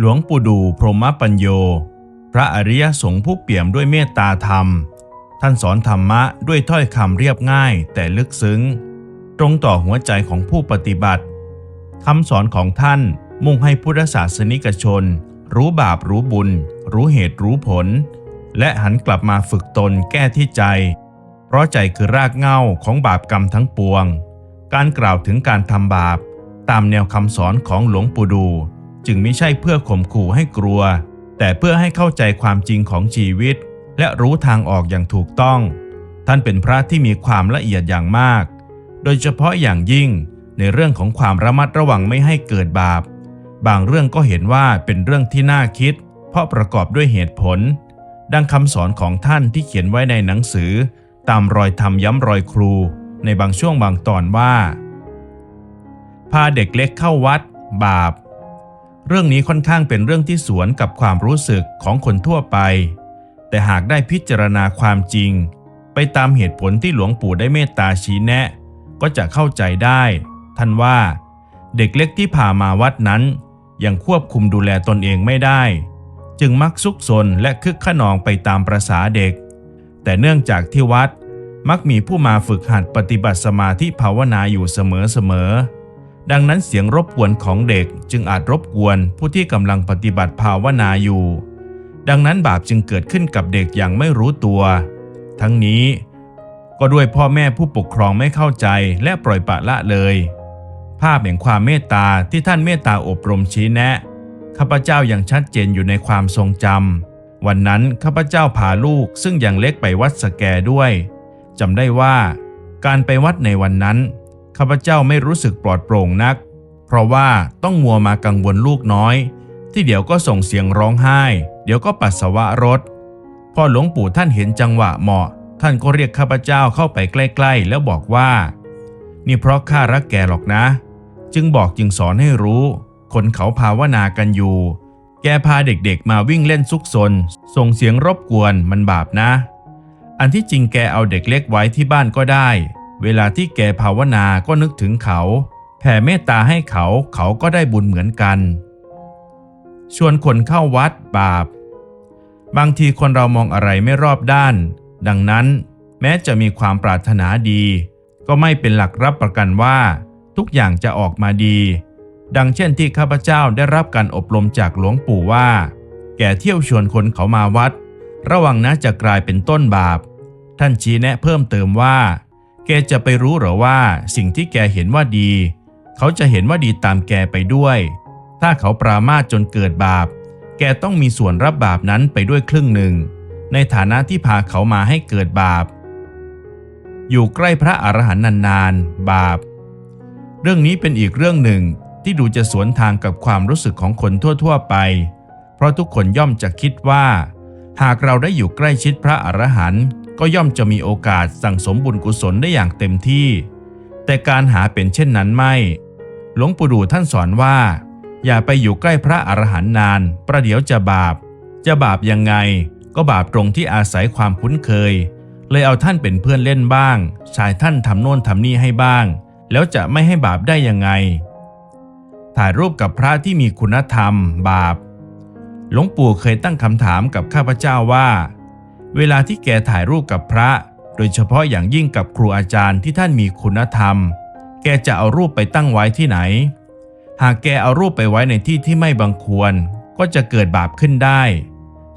หลวงปู่ดูพรหมปัญโย พระอริยสงฆ์ผู้เปี่ยมด้วยเมตตาธรรม ท่านสอนธรรมะด้วยถ้อยคำเรียบง่ายแต่ลึกซึ้ง ตรงต่อหัวใจของผู้ปฏิบัติคำสอนของท่านมุ่งให้พุทธศาสนิกชน รู้บาปรู้บุญ รู้เหตุรู้ผล และหันกลับมาฝึกตนแก้ที่ใจ เพราะใจคือรากเหง้าของบาปกรรมทั้งปวง การกล่าวถึงการทำบาป ตามแนวคำสอนของหลวงปู่ดู จึงไม่ใช่เพื่อข่มขู่ให้กลัว แต่เพื่อให้เข้าใจความจริงของชีวิต และรู้ทางออกอย่างถูกต้อง ท่านเป็นพระที่มีความละเอียดอย่างมาก โดยเฉพาะอย่างยิ่งในเรื่องของความระมัดระวังไม่ให้เกิดบาป บางเรื่องก็เห็นว่าเป็นเรื่องที่น่าคิด เพราะประกอบด้วยเหตุผล ดังคำสอนของท่านที่เขียนไว้ในหนังสือ ตามรอยธรรมย้ำรอยครู ในบางช่วงบางตอนว่า พาเด็กเล็กเข้าวัด บาป เรื่องนี้ค่อนข้างเป็นเรื่องที่สวนกับความรู้สึกของคนทั่วไป แต่หากได้พิจารณาความจริง ไปตามเหตุผลที่หลวงปู่ได้เมตตาชี้แนะ ก็จะเข้าใจได้ ท่านว่า เด็กเล็กที่พามาวัดนั้น ยังควบคุมดูแลตนเองไม่ได้ จึงมักซุกซนและคึกขนองไปตามประษาเด็ก แต่เนื่องจากที่วัดมักมีผู้มาฝึกหัดปฏิบัติสมาธิภาวนาอยู่เสมอๆ ดังนั้นเสียงรบกวนของเด็กจึงอาจรบกวนผู้ที่กำลังปฏิบัติภาวนาอยู่ ดังนั้นบาปจึงเกิดขึ้นกับเด็กอย่างไม่รู้ตัว ทั้งนี้ ก็ด้วยพ่อแม่ผู้ปกครองไม่เข้าใจและปล่อยปละละเลย ภาพแห่งความเมตตาที่ท่านเมตตาอบรมชี้แนะข้าพเจ้ายังชัดเจนอยู่ในความทรงจำวันนั้นข้าพเจ้าพาลูกซึ่งยังเล็กไปวัดสแกด้วยจำได้ว่า การไปวัดในวันนั้น ข้าพเจ้าไม่รู้สึกปลอดโปร่งนัก เพราะว่าต้องมัวมากังวลลูกน้อย ที่เดี๋ยวก็ส่งเสียงร้องไห้ เดี๋ยวก็ปัสสาวะรถ พอหลวงปู่ท่านเห็นจังหวะเหมาะ ท่านก็เรียกข้าพเจ้าเข้าไปใกล้ ๆ แล้วบอกว่า นี่เพราะข้ารักแกหรอกนะ จึงบอกจึงสอนให้รู้ คนเขาภาวนากันอยู่ แกพาเด็กๆมาวิ่งเล่นซุกซน ส่งเสียงรบกวนมันบาปนะ อันที่จริงแกเอาเด็กเล็กไว้ที่บ้านก็ได้ เวลาที่แกภาวนาก็นึกถึงเขา แผ่เมตตาให้เขาเขาก็ได้บุญเหมือนกัน ชวนคนเข้าวัดบาป บางทีคนเรามองอะไรไม่รอบด้าน ดังนั้นแม้จะมีความปรารถนาดี ก็ไม่เป็นหลักรับประกันว่า ทุกอย่างจะออกมาดี ดังเช่นที่ข้าพเจ้าได้รับการอบรมจากหลวงปู่ว่า แกเที่ยวชวนคนเขามาวัด ระวังนะจะกลายเป็นต้นบาป ท่านชี้แนะเพิ่มเติมว่า แกจะไปรู้หรือว่าสิ่งที่แกเห็นว่าดี เขาจะเห็นว่าดีตามแกไปด้วย ถ้าเขาปรามาจนเกิดบาป แกต้องมีส่วนรับบาปนั้นไปด้วยครึ่งหนึ่ง ในฐานะที่พาเขามาให้เกิดบาป อยู่ใกล้พระอรหันต์นานๆ บาป เรื่องนี้เป็นอีกเรื่องหนึ่งที่ดูจะสวนทางกับความรู้สึกของคนทั่วๆไป เพราะทุกคนย่อมจะคิดว่า หากเราได้อยู่ใกล้ชิดพระอรหันต์ ก็ย่อมจะมีโอกาสสั่งสมบุญกุศลได้อย่างเต็มที่ แต่การหาเป็นเช่นนั้นไม่ หลวงปู่ดูท่านสอนว่า อย่าไปอยู่ใกล้พระอรหันต์นาน ประเดี๋ยวจะบาป จะบาปยังไง ก็บาปตรงที่อาศัยความคุ้นเคย เลยเอาท่านเป็นเพื่อนเล่นบ้าง ชายท่านทำโน่นทำนี่ให้บ้าง แล้วจะไม่ให้บาปได้ยังไง ถ่ายรูปกับพระที่มีคุณธรรม บาป หลวงปู่เคยตั้งคำถามกับข้าพเจ้าว่า เวลาที่แกถ่ายรูปกับพระ โดยเฉพาะอย่างยิ่งกับครูอาจารย์ที่ท่านมีคุณธรรม แกจะเอารูปไปตั้งไว้ที่ไหน หากแกเอารูปไปไว้ในที่ที่ไม่บังควร ก็จะเกิดบาปขึ้นได้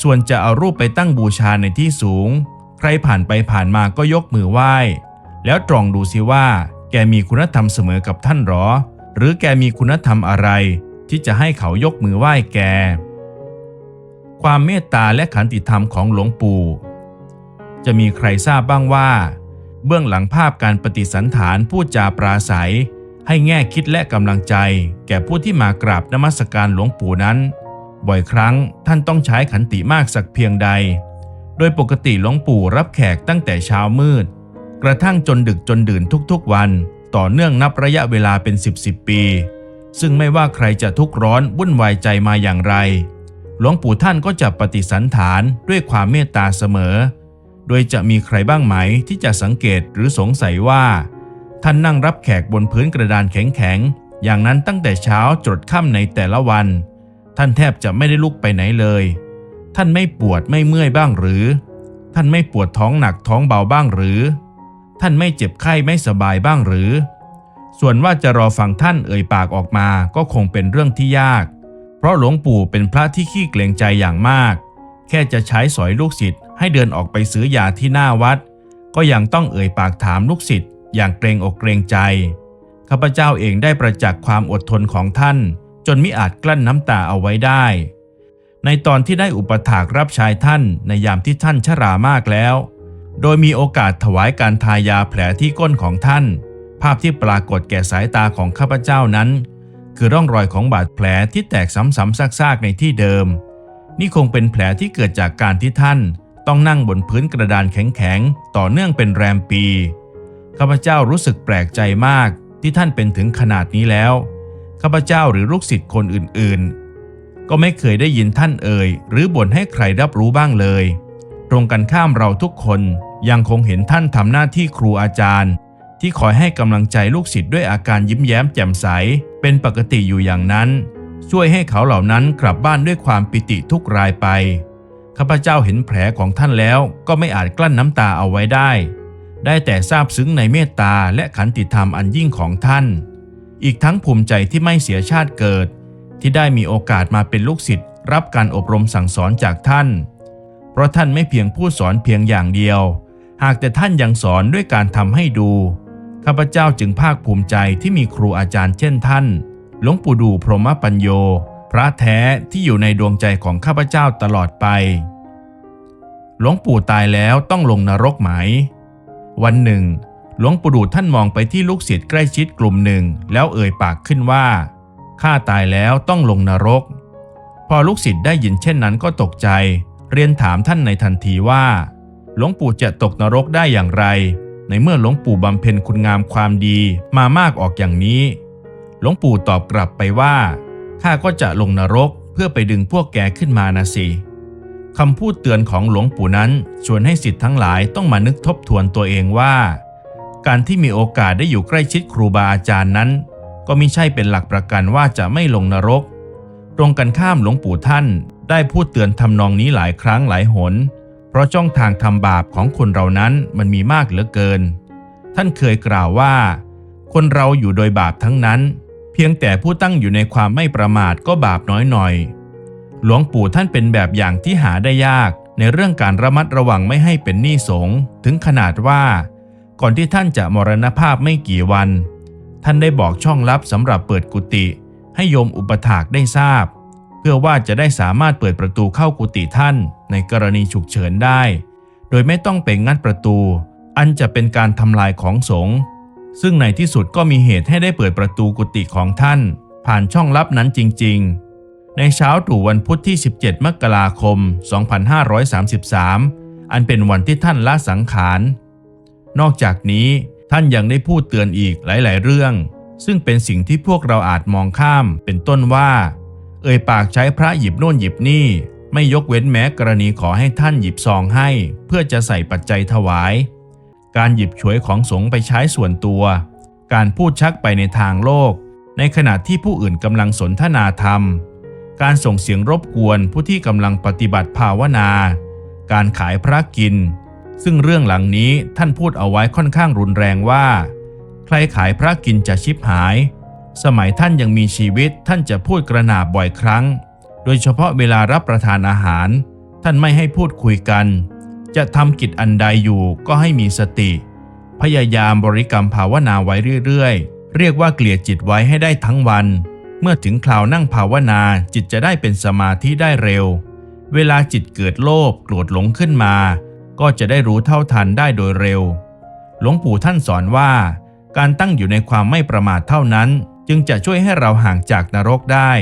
ส่วนจะเอารูปไปตั้งบูชาในที่สูง ใครผ่านไปผ่านมาก็ยกมือไหว้ แล้วตรองดูสิว่า แกมีคุณธรรมเสมอกับท่านหรอ หรือแกมีคุณธรรมอะไร ที่จะให้เขายกมือไหว้แกความเมตตาและขันติธรรมของหลวงปู่ จะมีใครทราบบ้างว่า เบื้องหลังภาพการปฏิสันฐานพูดจาปราศัย ให้แง่คิดและกำลังใจ แก่ผู้ที่มากราบนมัสการหลวงปู่นั้น บ่อยครั้งท่านต้องใช้ขันติมากสักเพียงใด โดยปกติหลวงปู่รับแขกตั้งแต่เช้ามืด กระทั่งจนดึกจนดื่นทุกๆวัน ต่อเนื่องนับระยะเวลาเป็น 10 10 ปี ซึ่งไม่ว่าใครจะทุกข์ร้อนวุ่นวายใจมาอย่างไร หลวงปู่ท่านก็จะปฏิสันฐานด้วยความเมตตาเสมอ โดยจะมีใครบ้างไหมที่จะสังเกตหรือสงสัยว่า ท่านนั่งรับแขกบนพื้นกระดานแข็งๆ อย่างนั้นตั้งแต่เช้าจดค่ำในแต่ละวัน ท่านแทบจะไม่ได้ลุกไปไหนเลย ท่านไม่ปวดไม่เมื่อยบ้างหรือ ท่านไม่ปวดท้องหนักท้องเบาบ้างหรือ ท่านไม่เจ็บไข้ไม่สบายบ้างหรือ ส่วนว่าจะรอฟังท่านเอ่ยปากออกมาก็คงเป็นเรื่องที่ยาก เพราะหลวงปู่เป็นพระที่ขี้เกรงใจอย่างมาก แค่จะใช้สอยลูกศิษย์ ให้เดินออกไปซื้อยาที่หน้าวัด ก็ยังต้องเอ่ยปากถามลูกศิษย์อย่างเกรงอกเกรงใจข้าพเจ้าเองได้ประจักษ์ความอดทนของท่าน จนมิอาจกลั้นน้ำตาเอาไว้ได้ ในตอนที่ได้อุปถากรับใช้ท่านในยามที่ท่านชรามากแล้ว โดยมีโอกาสถวายการทายาแผลที่ก้นของท่าน ภาพที่ปรากฏแก่สายตาของข้าพเจ้านั้น คือร่องรอยของบาดแผลที่แตกซ้ำๆซากๆในที่เดิม นี่คงเป็นแผลที่เกิดจากการที่ท่าน ต้องนั่งบนพื้นกระดานแข็งๆ ต่อเนื่องเป็นแรมปี ข้าพเจ้ารู้สึกแปลกใจมากที่ท่านเป็นถึงขนาดนี้แล้ว ข้าพเจ้าหรือลูกศิษย์คนอื่นๆ ก็ไม่เคยได้ยินท่านเอ่ย หรือบ่นให้ใครรับรู้บ้างเลย ตรงกันข้ามเราทุกคนยังคงเห็นท่านทำหน้าที่ครูอาจารย์ ที่คอยให้กำลังใจลูกศิษย์ด้วยอาการยิ้มแย้มแจ่มใส เป็นปกติอยู่อย่างนั้น ช่วยให้เขาเหล่านั้นกลับบ้านด้วยความปิติทุกรายไป ข้าพเจ้าเห็นแผลของท่านแล้วก็ไม่อาจกลั้นน้ำตาเอาไว้ได้ ได้แต่ซาบซึ้งในเมตตาและขันติธรรมอันยิ่งของท่าน อีกทั้งภูมิใจที่ไม่เสียชาติเกิด ที่ได้มีโอกาสมาเป็นลูกศิษย์รับการอบรมสั่งสอนจากท่าน เพราะท่านไม่เพียงผู้สอนเพียงอย่างเดียว หากแต่ท่านยังสอนด้วยการทำให้ดู ข้าพเจ้าจึงภาคภูมิใจที่มีครูอาจารย์เช่นท่าน หลวงปู่ดูพรหมปัญโย พระแท้ที่อยู่ในดวงใจของข้าพเจ้าตลอดไป หลวงปู่ตายแล้วต้องลงนรกไหม วันหนึ่ง หลวงปู่ดูท่านมองไปที่ลูกศิษย์ใกล้ชิดกลุ่มหนึ่ง แล้วเอ่ยปากขึ้นว่าข้าตายแล้วต้องลงนรก พอลูกศิษย์ได้ยินเช่นนั้นก็ตกใจ เรียนถามท่านในทันทีว่าหลวงปู่จะตกนรกได้อย่างไร ในเมื่อหลวงปู่บำเพ็ญคุณงามความดีมามากออกอย่างนี้ หลวงปู่ตอบกลับไปว่า ข้าก็จะลงนรกเพื่อไปดึงพวกแกขึ้นมานะสิคำพูดเตือนของหลวงปู่นั้นชวนให้สิทธิ์ทั้งหลายต้องมานึกทบทวนตัวเองว่า การที่มีโอกาสได้อยู่ใกล้ชิดครูบาอาจารย์นั้น ก็มิใช่เป็นหลักประกันว่าจะไม่ลงนรก ตรงกันข้ามหลวงปู่ท่าน ได้พูดเตือนทำนองนี้หลายครั้งหลายหน เพราะจ้องทางทำบาปของคนเรานั้นมันมีมากเหลือเกิน ท่านเคยกล่าวว่า คนเราอยู่โดยบาปทั้งนั้น เพียงแต่ผู้ตั้งอยู่ในความไม่ประมาทก็บาปน้อยหน่อย หลวงปู่ท่านเป็นแบบอย่างที่หาได้ยากในเรื่องการระมัดระวังไม่ให้เป็นหนี้สงถึงขนาดว่า ก่อนที่ท่านจะมรณภาพไม่กี่วัน ท่านได้บอกช่องลับสำหรับเปิดกุฏิให้โยมอุปถากได้ทราบ เพื่อว่าจะได้สามารถเปิดประตูเข้ากุฏิท่านในกรณีฉุกเฉินได้ โดยไม่ต้องไปงัดประตู อันจะเป็นการทำลายของสงฆ์ ซึ่งในที่สุดก็มีเหตุให้ได้เปิดประตูกุฏิของท่าน ผ่านช่องลับนั้นจริง ๆ ในเช้าตรู่วันพุธที่ 17 มกราคม 2533 อันเป็นวันที่ท่านละสังขาร นอกจากนี้ท่านยังได้พูดเตือนอีกหลาย ๆ เรื่อง ซึ่งเป็นสิ่งที่พวกเราอาจมองข้าม เป็นต้นว่า เอ่ยปากใช้พระหยิบโน่นหยิบนี่ ไม่ยกเว้นแม้กรณีขอให้ท่านหยิบซองให้ เพื่อจะใส่ปัจจัยถวาย การหยิบฉวยของสงไปใช้ส่วนตัว การพูดชักไปในทางโลก ในขณะที่ผู้อื่นกำลังสนทนาธรรม การส่งเสียงรบกวนผู้ที่กำลังปฏิบัติภาวนา การขายพระกิน ซึ่งเรื่องหลังนี้ท่านพูดเอาไว้ค่อนข้างรุนแรงว่า ใครขายพระกินจะชิบหาย สมัยท่านยังมีชีวิตท่านจะพูดกระหนาบบ่อยครั้ง โดยเฉพาะเวลารับประทานอาหาร ท่านไม่ให้พูดคุยกัน จะทำกิจอันใดอยู่ก็ให้มีสติ พยายามบริกรรมภาวนาไว้เรื่อยๆ เรียกว่าเกลี่ยจิตไว้ให้ได้ทั้งวัน เมื่อถึงคราวนั่งภาวนาจิตจะได้เป็นสมาธิได้เร็ว เวลาจิตเกิดโลภโกรธหลงขึ้นมา ก็จะได้รู้เท่าทันได้โดยเร็ว หลวงปู่ท่านสอนว่า การตั้งอยู่ในความไม่ประมาทเท่านั้น จึงจะช่วยให้เราห่างจากนรกได้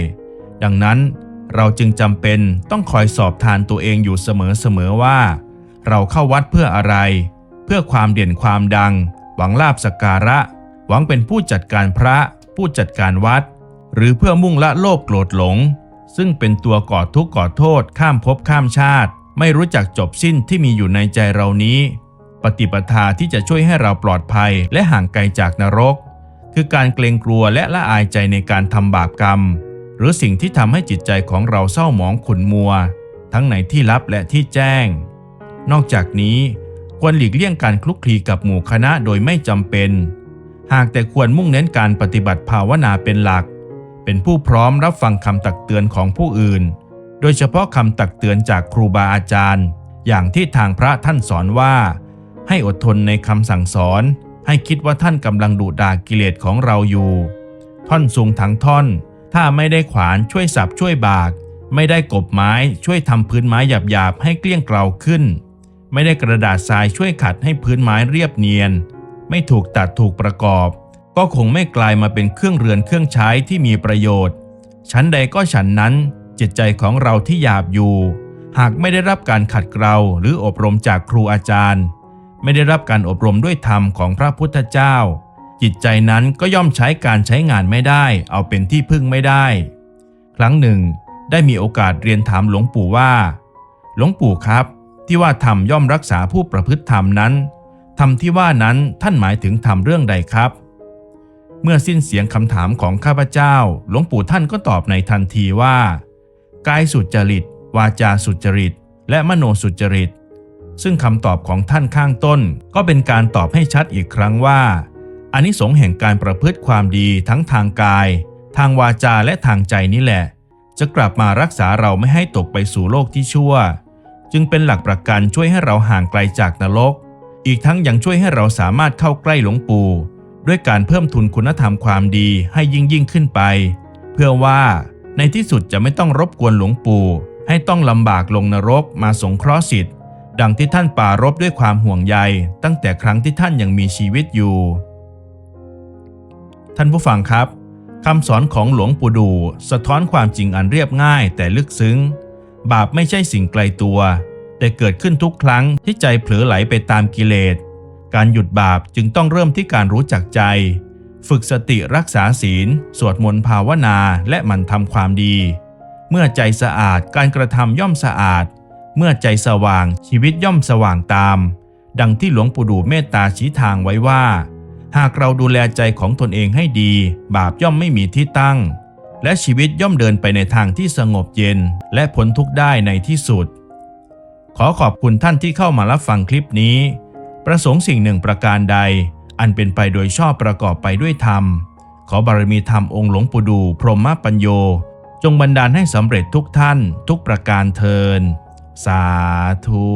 ดังนั้นเราจึงจำเป็นต้องคอยสอบทานตัวเองอยู่เสมอๆว่า เราเข้าวัดเพื่ออะไร เพื่อความเด่นความดัง หวังลาบสการะ หวังเป็นผู้จัดการพระ ผู้จัดการวัด หรือเพื่อมุ่งละโลภโกรธหลง ซึ่งเป็นตัวก่อทุกข์ก่อโทษ ข้ามภพข้ามชาติ ไม่รู้จักจบสิ้นที่มีอยู่ในใจเรานี้ ปฏิปทาที่จะช่วยให้เราปลอดภัยและห่างไกลจากนรก คือการเกรงกลัวและละอายใจในการทำบาปกรรม หรือสิ่งที่ทำให้จิตใจของเราเศร้าหมองขุ่นมัว ทั้งในที่ลับและที่แจ้ง นอกจากนี้ควรหลีกเลี่ยงการคลุกคลีกับหมู่คณะโดยไม่จำเป็น หากแต่ควรมุ่งเน้นการปฏิบัติภาวนาเป็นหลัก เป็นผู้พร้อมรับฟังคำตักเตือนของผู้อื่น โดยเฉพาะคำตักเตือนจากครูบาอาจารย์ อย่างที่ทางพระท่านสอนว่า ให้อดทนในคำสั่งสอน ให้คิดว่าท่านกำลังดุด่ากิเลสของเราอยู่ ท่อนสูงทั้งท่อน ถ้าไม่ได้ขวานช่วยสับช่วยบาก ไม่ได้กบไม้ช่วยทำพื้นไม้หยาบๆให้เกลี้ยงเกลาขึ้น ไม่ได้กระดาษทรายช่วยขัดให้พื้นไม้เรียบเนียน ไม่ถูกตัดถูกประกอบ ก็คงไม่กลายมาเป็นเครื่องเรือนเครื่องใช้ที่มีประโยชน์ ชั้นใดก็ฉันนั้นจิตใจของเราที่หยาบอยู่ หากไม่ได้รับการขัดเกลาหรืออบรมจากครูอาจารย์ ไม่ได้รับการอบรมด้วยธรรมของพระพุทธเจ้า จิตใจนั้นก็ย่อมใช้การใช้งานไม่ได้ เอาเป็นที่พึ่งไม่ได้ ครั้งหนึ่ง ได้มีโอกาสเรียนถามหลวงปู่ว่า หลวงปู่ครับ ที่ว่าธรรมย่อมรักษาผู้ประพฤติธรรมนั้นธรรมที่ว่านั้นท่านหมายถึงธรรมเรื่องใดครับ เมื่อสิ้นเสียงคำถามของข้าพเจ้า หลวงปู่ท่านก็ตอบในทันทีว่า กายสุจริต วาจาสุจริต และมโนสุจริต ซึ่งคำตอบของท่านข้างต้น ก็เป็นการตอบให้ชัดอีกครั้งว่าอานิสงส์แห่งการประพฤติความดีทั้งทางกาย ทางวาจาและทางใจนี่แหละ จะกลับมารักษาเราไม่ให้ตกไปสู่โลกที่ชั่ว จึงเป็นหลักประกันช่วยให้เราห่างไกลจากนรก อีกทั้งยังช่วยให้เราสามารถเข้าใกล้หลวงปู่ ด้วยการเพิ่มทุนคุณธรรมความดีให้ยิ่งยิ่งขึ้นไป เพื่อว่าในที่สุดจะไม่ต้องรบกวนหลวงปู่ ให้ต้องลำบากลงนรกมาสงเคราะห์สิทธิ์ดังที่ท่านปรารบด้วยความห่วงใย ตั้งแต่ครั้งที่ท่านยังมีชีวิตอยู่ ท่านผู้ฟังครับคำสอนของหลวงปู่ดู สะท้อนความจริงอันเรียบง่ายแต่ลึกซึ้ง บาปไม่ใช่สิ่งไกลตัว แต่เกิดขึ้นทุกครั้งที่ใจเผลอไหลไปตามกิเลส การหยุดบาปจึงต้องเริ่มที่การรู้จักใจ ฝึกสติรักษาศีล สวดมนต์ภาวนาและหมั่นทำความดี เมื่อใจสะอาดการกระทำย่อมสะอาด เมื่อใจสว่างชีวิตย่อมสว่างตาม ดังที่หลวงปู่ดูเมตตาชี้ทางไว้ว่า หากเราดูแลใจของตนเองให้ดี บาปย่อมไม่มีที่ตั้ง และชีวิตย่อมเดินไปในทางที่สงบเย็น และพ้นทุกข์ได้ในที่สุด ขอขอบคุณท่านที่เข้ามารับฟังคลิปนี้ ประสงค์สิ่งหนึ่งประการใด อันเป็นไปโดยชอบประกอบไปด้วยธรรม ขอบารมีธรรมองค์หลวงปู่ดูพรหมปัญโย จงบันดาลให้สำเร็จทุกท่าน ทุกประการเทินสาธุ